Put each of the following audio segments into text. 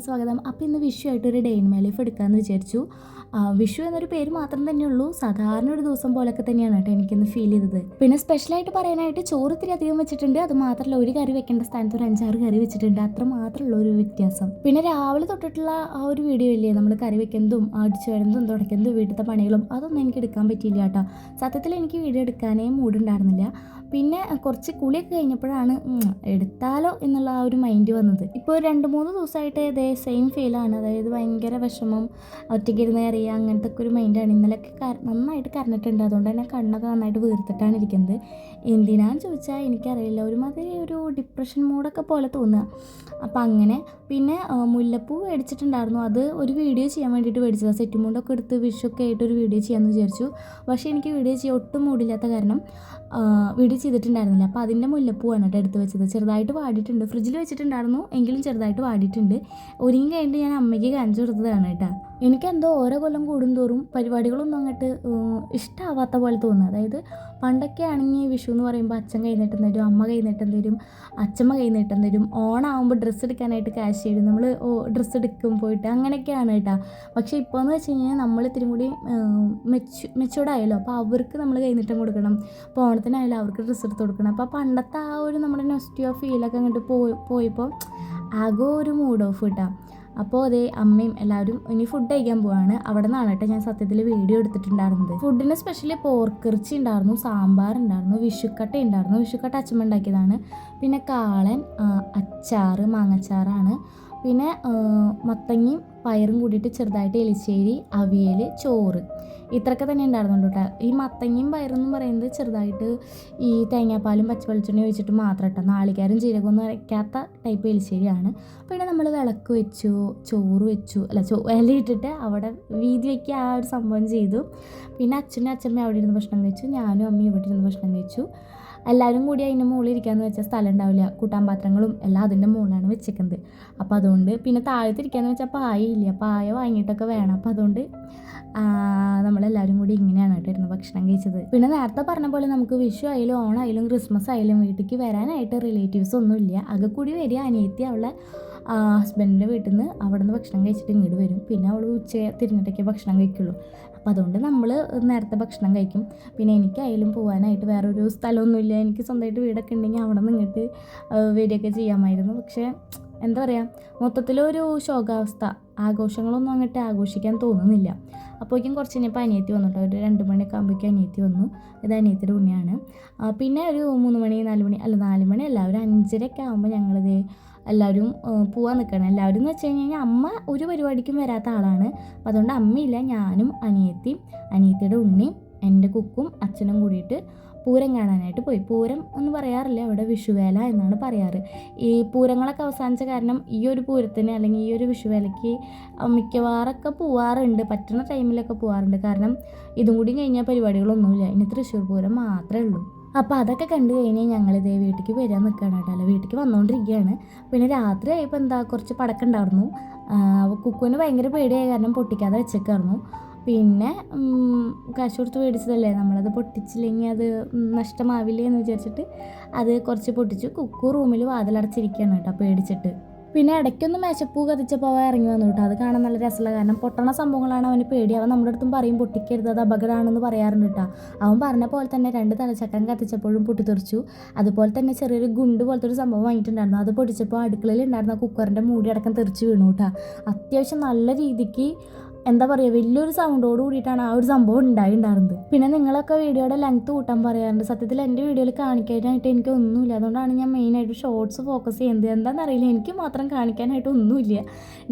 സ്വാഗതം. അപ്പോൾ ഇന്ന് വിഷു ആയിട്ട് ഒരു ഡെയിൻ മൈ ലൈഫ് എടുക്കാമെന്ന് വിചാരിച്ചു. വിഷു എന്നൊരു പേര് മാത്രം തന്നെയുള്ളൂ. സാധാരണ ഒരു ദിവസം പോലൊക്കെ തന്നെയാണ് കേട്ടോ എനിക്കിന്ന് ഫീൽ ചെയ്തത്. പിന്നെ സ്പെഷ്യലായിട്ട് പറയാനായിട്ട് ചോറ് ഇത്തിരി അധികം വെച്ചിട്ടുണ്ട്. അത് മാത്രമല്ല ഒരു കറി വെക്കേണ്ട സ്ഥാനത്ത് ഒരു അഞ്ചാറ് കറി വെച്ചിട്ടുണ്ട്. അത്ര മാത്രമുള്ള ഒരു വ്യത്യാസം. പിന്നെ രാവിലെ തൊട്ടിട്ടുള്ള ആ ഒരു വീഡിയോ ഇല്ലേ? നമ്മൾ കറി വെക്കുന്നതും അടിച്ചു വരുന്നതും തുടയ്ക്കുന്നതും വീട്ടിലത്തെ പണികളും അതൊന്നും എനിക്ക് എടുക്കാൻ പറ്റിയില്ല കേട്ടോ. സത്യത്തിൽ എനിക്ക് വീഡിയോ എടുക്കാനേ മൂടുണ്ടായിരുന്നില്ല പിന്നെ കുറച്ച് കുളിയൊക്കെ കഴിഞ്ഞപ്പോഴാണ് എടുത്താലോ എന്നുള്ള ആ ഒരു മൈൻഡ് വന്നത്. ഇപ്പോൾ രണ്ട് മൂന്ന് ദിവസമായിട്ട് ഇതേ സെയിം ഫീലാണ് അതായത് ഭയങ്കര വിഷമം ഒറ്റയ്ക്ക് കറിയുക അങ്ങനത്തെ ഒക്കെ ഒരു മൈൻഡാണ് ഇന്നലെയൊക്കെ നന്നായിട്ട് കരഞ്ഞിട്ടുണ്ട്. അതുകൊണ്ട് തന്നെ കണ്ണൊക്കെ നന്നായിട്ട് വീർത്തിട്ടാണ് ഇരിക്കുന്നത്. എന്തിനാന്ന് ചോദിച്ചാൽ എനിക്കറിയില്ല. ഒരുമാതിരി ഒരു ഡിപ്രഷൻ മൂഡൊക്കെ പോലെ തോന്നുക. അപ്പം അങ്ങനെ പിന്നെ മുല്ലപ്പൂ മേടിച്ചിട്ടുണ്ടായിരുന്നു. അത് ഒരു വീഡിയോ ചെയ്യാൻ വേണ്ടിയിട്ട് മേടിച്ചതാണ് സെറ്റ് മുണ്ടൊക്കെ എടുത്ത് വിഷൊക്കെ ആയിട്ട് ഒരു വീഡിയോ ചെയ്യാമെന്ന് വിചാരിച്ചു. പക്ഷേ എനിക്ക് വീഡിയോ ചെയ്യാൻ ഒട്ടും മൂടില്ലാത്ത കാരണം വീഡിയോ ചെയ്തിട്ടുണ്ടായിരുന്നില്ല. അപ്പോൾ അതിന്റെ മുല്ലപ്പൂ ആണ് കേട്ടോ എടുത്ത് വെച്ചത്. ചെറുതായിട്ട് വാടിയിട്ടുണ്ട്. ഫ്രിഡ്ജിൽ വെച്ചിട്ടുണ്ടായിരുന്നു. എങ്കിലും ചെറുതായിട്ട് വാടിയിട്ടുണ്ട്. ഒരുങ്ങി കഴിഞ്ഞിട്ട് ഞാൻ അമ്മയ്ക്ക് കാണിച്ചു കൊടുത്തതാണ് കേട്ടോ. എനിക്കെന്തോ ഓരോ കൊല്ലം കൂടുന്തോറും പരിപാടികളൊന്നും അങ്ങോട്ട് ഇഷ്ടമാവാത്ത പോലെ തോന്നുന്നു. അതായത് പണ്ടൊക്കെ ആണെങ്കിൽ വിഷു എന്ന് പറയുമ്പോൾ അച്ഛൻ കൈ നീട്ടം തരും അമ്മ കൈ നീട്ടം തരും അച്ഛമ്മ കൈ നീട്ടം തരും. ഓണാകുമ്പോൾ ഡ്രസ്സ് എടുക്കാനായിട്ട് ക്യാഷ് ചെയ്യും. നമ്മൾ ഡ്രസ്സ് എടുക്കും പോയിട്ട് അങ്ങനെയൊക്കെയാണ് കേട്ടോ. പക്ഷേ ഇപ്പോൾ എന്ന് വെച്ച് കഴിഞ്ഞാൽ നമ്മൾ ഇത്തിരി കൂടി മെച്ചു മെച്ചൂർഡായല്ലോ അപ്പോൾ അവർക്ക് നമ്മൾ കൈനീട്ടം കൊടുക്കണം. ഇപ്പോൾ ഓണത്തിനായാലും അവർക്ക് ഡ്രസ്സ് എടുത്ത് കൊടുക്കണം. അപ്പോൾ പണ്ടത്തെ ആ ഒരു നമ്മുടെ നെസ്റ്റിയോ ഫീലൊക്കെ അങ്ങോട്ട് പോയി പോയപ്പോൾ ആകെ ഒരു മൂഡ് ഓഫ് കിട്ടാം. അപ്പോൾ അതേ അമ്മയും എല്ലാവരും ഇനി ഫുഡ് കഴിക്കാൻ പോവാണ്. അവിടെ നിന്നാണ് കേട്ടോ ഞാൻ സത്യത്തിൽ വീഡിയോ എടുത്തിട്ടുണ്ടായിരുന്നത്. ഫുഡിന് സ്പെഷ്യലി പോർക്കിറച്ചി ഉണ്ടായിരുന്നു സാമ്പാർ ഉണ്ടായിരുന്നു വിഷുക്കട്ട ഉണ്ടായിരുന്നു. വിഷുക്കട്ട അച്ഛമ്മ ഉണ്ടാക്കിയതാണ്. പിന്നെ കാളൻ അച്ചാറ് മാങ്ങച്ചാറാണ്. പിന്നെ മത്തങ്ങയും പയറും കൂടിയിട്ട് ചെറുതായിട്ട് എലിശ്ശേരി അവിയൽ ചോറ്. ഇത്രയൊക്കെ തന്നെ ഉണ്ടായിരുന്നുള്ളൂ കേട്ടോ ഈ മത്തങ്ങയും പയറും എന്ന് പറയുന്നത് ചെറുതായിട്ട് ഈ തേങ്ങാപ്പാലും പച്ചവെളിച്ചെണ്ണ ഒഴിച്ചിട്ട് മാത്രം കേട്ടോ നാളികാരും ജീരകമൊന്നും അരയ്ക്കാത്ത ടൈപ്പ് എലിശ്ശേരിയാണ്. പിന്നെ നമ്മൾ വിളക്ക് വെച്ചു ചോറ് വെച്ചു. അല്ല ചോ ഇലയിട്ടിട്ട് അവിടെ വീതി വയ്ക്കുക ആ ഒരു സംഭവം ചെയ്തു. പിന്നെ അച്ഛനും അച്ഛമ്മയും അവിടെ ഇരുന്ന് ഭക്ഷണം കഴിച്ചു. ഞാനും അമ്മയും ഇവിടെ ഇരുന്ന് ഭക്ഷണം കഴിച്ചു. എല്ലാവരും കൂടി അതിന്റെ മുകളിൽ ഇരിക്കാന്ന് വെച്ചാൽ സ്ഥലം ഉണ്ടാവില്ല. കൂട്ടാൻ പാത്രങ്ങളും എല്ലാം അതിന്റെ മുകളിലാണ് വെച്ചേക്കുന്നത്. അപ്പോൾ അതുകൊണ്ട് പിന്നെ താഴത്ത് ഇരിക്കാന്ന് വെച്ചാൽ പായ ഇല്ല പായ വാങ്ങിയിട്ടൊക്കെ വേണം. അപ്പോൾ അതുകൊണ്ട് നമ്മളെല്ലാവരും കൂടി ഇങ്ങനെയാണ് കേട്ടോ ഭക്ഷണം കഴിച്ചത്. പിന്നെ നേരത്തെ പറഞ്ഞ പോലെ നമുക്ക് വിഷു ആയാലും ഓണായാലും ക്രിസ്മസ് ആയാലും വീട്ടിലേക്ക് വരാനായിട്ട് റിലേറ്റീവ്സ് ഒന്നുമില്ല. ആകെ കൂടി വരിക അനിയത്തി അവളെ ഹസ്ബൻഡിന്റെ വീട്ടിൽ നിന്ന് അവിടെ നിന്ന് ഭക്ഷണം കഴിച്ചിട്ട് ഇങ്ങോട്ട് വരും. പിന്നെ അവൾ ഉച്ച തിരിഞ്ഞിട്ടൊക്കെ ഭക്ഷണം കഴിക്കുള്ളൂ. അപ്പോൾ അതുകൊണ്ട് നമ്മൾ നേരത്തെ ഭക്ഷണം കഴിക്കും. പിന്നെ എനിക്ക് എനിക്കായാലും പോകാനായിട്ട് വേറൊരു സ്ഥലമൊന്നുമില്ല. എനിക്ക് സ്വന്തമായിട്ട് വീടൊക്കെ ഉണ്ടെങ്കിൽ അവിടെ നിന്ന് ഇങ്ങോട്ട് വരികയൊക്കെ ചെയ്യാമായിരുന്നു. പക്ഷേ എന്താ പറയുക മൊത്തത്തിലൊരു ശോകാവസ്ഥ. ആഘോഷങ്ങളൊന്നും അങ്ങോട്ട് ആഘോഷിക്കാൻ തോന്നുന്നില്ല. അപ്പോഴേക്കും കുറച്ച് കഴിഞ്ഞപ്പോൾ അനിയത്തി വന്നു കേട്ടോ ഒരു രണ്ട് മണിയൊക്കെ ആകുമ്പോഴേക്കും അനിയത്തി വന്നു. ഇത് അനിയത്തിയുടെ ഉണ്ണിയാണ്. പിന്നെ ഒരു മൂന്ന് മണി നാല് മണി അല്ല നാല് മണി അല്ല ഒരു അഞ്ചരയൊക്കെ ആകുമ്പോൾ ഞങ്ങളിത് എല്ലാവരും പോവാൻ നിൽക്കണം എല്ലാവരും എന്ന് വെച്ച് കഴിഞ്ഞ് കഴിഞ്ഞാൽ അമ്മ ഒരു പരിപാടിക്കും വരാത്ത ആളാണ്. അപ്പോൾ അതുകൊണ്ട് അമ്മയില്ല ഞാനും അനിയത്തിയും അനിയത്തിയുടെ ഉണ്ണിയും എന്റെ കുക്കും അച്ഛനും കൂടിയിട്ട് പൂരം കാണാനായിട്ട് പോയി. പൂരം എന്ന് പറയാറില്ല അവിടെ വിഷുവേല എന്നാണ് പറയാറ്. ഈ പൂരങ്ങളൊക്കെ അവസാനിച്ച കാരണം ഈ ഒരു പൂരത്തിന് അല്ലെങ്കിൽ ഈ ഒരു വിഷുവേലയ്ക്ക് മിക്കവാറൊക്കെ പോവാറുണ്ട്. പറ്റുന്ന ടൈമിലൊക്കെ പോവാറുണ്ട്. കാരണം ഇതും കൂടി കഴിഞ്ഞാൽ പരിപാടികളൊന്നുമില്ല. ഇനി തൃശ്ശൂർ പൂരം മാത്രമേ ഉള്ളൂ. അപ്പോൾ അതൊക്കെ കണ്ടു കഴിഞ്ഞ് ഞങ്ങൾ ഇതേ വീട്ടിലേക്ക് വരാൻ നിൽക്കുകയാണ് കേട്ടോ. അല്ല വീട്ടിലേക്ക് വന്നുകൊണ്ടിരിക്കുകയാണ് പിന്നെ രാത്രി ആയപ്പോൾ എന്താ കുറച്ച് പടക്കം ഉണ്ടായിരുന്നു കുക്കുവിന് ഭയങ്കര പേടിയായ കാരണം പൊട്ടിക്കാതെ വെച്ചേക്കായിരുന്നു. പിന്നെ കാശ് കൊടുത്ത് മേടിച്ചതല്ലേ നമ്മളത് പൊട്ടിച്ചില്ലെങ്കിൽ അത് നഷ്ടമാവില്ലേ എന്ന് വിചാരിച്ചിട്ട് അത് കുറച്ച് പൊട്ടിച്ചു. കുക്കു റൂമിൽ വാതിലടച്ചിരിക്കുകയാണ് കേട്ടോ പേടിച്ചിട്ട്. പിന്നെ ഇടയ്ക്കൊന്ന് മേശപ്പൂ കത്തിച്ചപ്പോൾ അവ ഇറങ്ങി വന്നു കേട്ടോ. അത് കാണാൻ നല്ല രസമുള്ള കാരണം പൊട്ടണ സംഭവങ്ങളാണ് അവന് പേടി. അവൻ നമ്മുടെ അടുത്തും പറയും പൊട്ടിക്കരുത് അത് അപകടമാണെന്ന് പറയാറുണ്ട് കേട്ടോ. അവൻ പറഞ്ഞ പോലെ തന്നെ രണ്ട് തലച്ചക്രം കത്തിച്ചപ്പോഴും പൊട്ടിത്തെറിച്ചു. അതുപോലെ തന്നെ ചെറിയൊരു ഗുണ്ട് പോലത്തെ ഒരു സംഭവം വാങ്ങിയിട്ടുണ്ടായിരുന്നു. അത് പൊടിച്ചപ്പോൾ അടുക്കളയിൽ ഉണ്ടായിരുന്ന കുക്കറിന്റെ മൂടി അടക്കം തെറിച്ച് വീണു കേട്ടോ. അത്യാവശ്യം നല്ല രീതിക്ക് എന്താ പറയുക വലിയൊരു സൗണ്ടോട് കൂടിയിട്ടാണ് ആ ഒരു സംഭവം ഉണ്ടായിട്ടുണ്ടായിരുന്നത് പിന്നെ നിങ്ങളൊക്കെ വീഡിയോയുടെ ലെങ്ത് കൂട്ടാൻ പറയാറുണ്ട്. സത്യത്തിൽ എന്റെ വീഡിയോയിൽ കാണിക്കാനായിട്ട് എനിക്ക് ഒന്നുമില്ല. അതുകൊണ്ടാണ് ഞാൻ മെയിനായിട്ട് ഷോർട്സ് ഫോക്കസ് ചെയ്യുന്നത്. എന്താണെന്നറിയില്ല എനിക്ക് മാത്രം കാണിക്കാനായിട്ട് ഒന്നുമില്ല.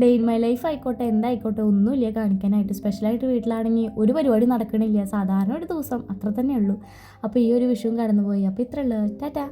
ഡേ ഇൻ മൈ ലൈഫ് ആയിക്കോട്ടെ എന്തായിക്കോട്ടെ ഒന്നുമില്ല കാണിക്കാനായിട്ട്. സ്പെഷ്യലായിട്ട് വീട്ടിലാണെങ്കിൽ ഒരു പരിപാടി നടക്കണില്ല. സാധാരണ ഒരു ദിവസം അത്ര തന്നെ ഉള്ളൂ. അപ്പോൾ ഈ ഒരു വിഷയം കടന്നുപോയി. അപ്പോൾ ഇത്രയുള്ളൂ ടാറ്റാ.